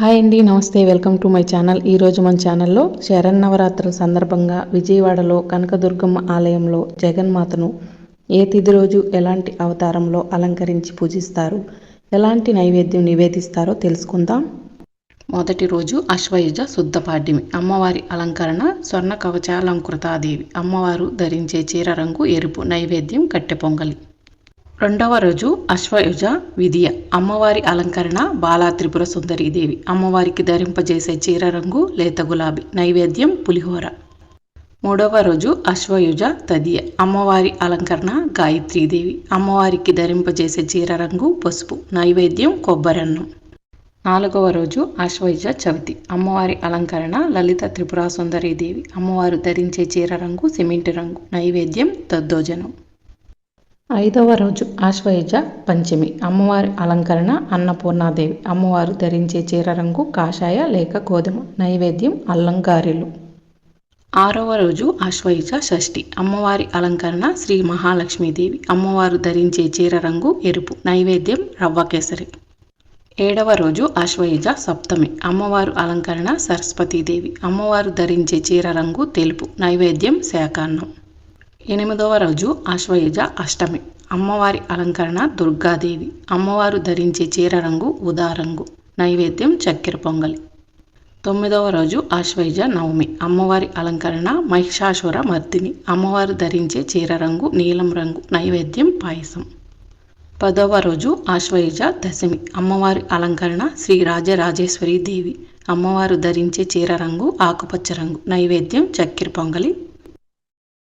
Hi అండి నమస్తే welcome to my channel. ఈరోజు మన ఛానల్లో శరన్నవరాత్రుల సందర్భంగా విజయవాడలో కనకదుర్గమ్మ ఆలయంలో జగన్మాతను ఏ తిథి రోజు ఎలాంటి అవతారంలో అలంకరించి పూజిస్తారు ఎలాంటి నైవేద్యం నివేదిస్తారో తెలుసుకుందాం. మొదటి రోజు అశ్వయుజ శుద్ధ పాడ్యమి. అమ్మవారి అలంకరణ స్వర్ణ కవచాలంకృతాదేవి. అమ్మవారు ధరించే చీర రంగు ఎరుపు నైవేద్యం కట్టె పొంగలి. రెండవ రోజు అశ్వయుజ విధియ. అమ్మవారి అలంకరణ బాలా త్రిపుర సుందరీదేవి అమ్మవారికి ధరింపజేసే చీర రంగు లేత గులాబీ. నైవేద్యం పులిహోర. మూడవ రోజు అశ్వయుజ తదియ. అమ్మవారి అలంకరణ గాయత్రీదేవి అమ్మవారికి ధరింపజేసే చీర రంగు పసుపు. నైవేద్యం కొబ్బరన్నం. నాలుగవ రోజు అశ్వయుజ చవితి. అమ్మవారి అలంకరణ లలిత త్రిపుర సుందరీదేవి అమ్మవారు ధరించే చీర రంగు సిమెంట్ రంగు. నైవేద్యం దద్దోజనం ఐదవ రోజు ఆశ్వయుజ పంచమి. అమ్మవారి అలంకరణ అన్నపూర్ణాదేవి. అమ్మవారు ధరించే చీర రంగు కాషాయ లేక గోధుమ నైవేద్యం అల్లంగారెలు ఆరవ రోజు ఆశ్వయుజ షష్ఠి. అమ్మవారి అలంకరణ శ్రీ మహాలక్ష్మీదేవి. అమ్మవారు ధరించే చీర రంగు ఎరుపు నైవేద్యం రవ్వ కేసరి. ఏడవ రోజు ఆశ్వయుజ సప్తమి. అమ్మవారు అలంకరణ సరస్వతీదేవి. అమ్మవారు ధరించే చీర రంగు తెలుపు నైవేద్యం శాకాన్నం ఎనిమిదవ రోజు ఆశ్వయుజ అష్టమి. అమ్మవారి అలంకరణ దుర్గాదేవి. అమ్మవారు ధరించే చీర రంగు ఉదారంగు నైవేద్యం చక్కెర పొంగలి. తొమ్మిదవ రోజు ఆశ్వయుజ నవమి. అమ్మవారి అలంకరణ మహిషాసుర మర్దిని. అమ్మవారు ధరించే చీర రంగు నీలం రంగు. నైవేద్యం పాయసం. పదవ రోజు ఆశ్వయుజ దశమి. అమ్మవారి అలంకరణ శ్రీ రాజరాజేశ్వరి దేవి. అమ్మవారు ధరించే చీర రంగు ఆకుపచ్చ రంగు. నైవేద్యం చక్కెర పొంగలి.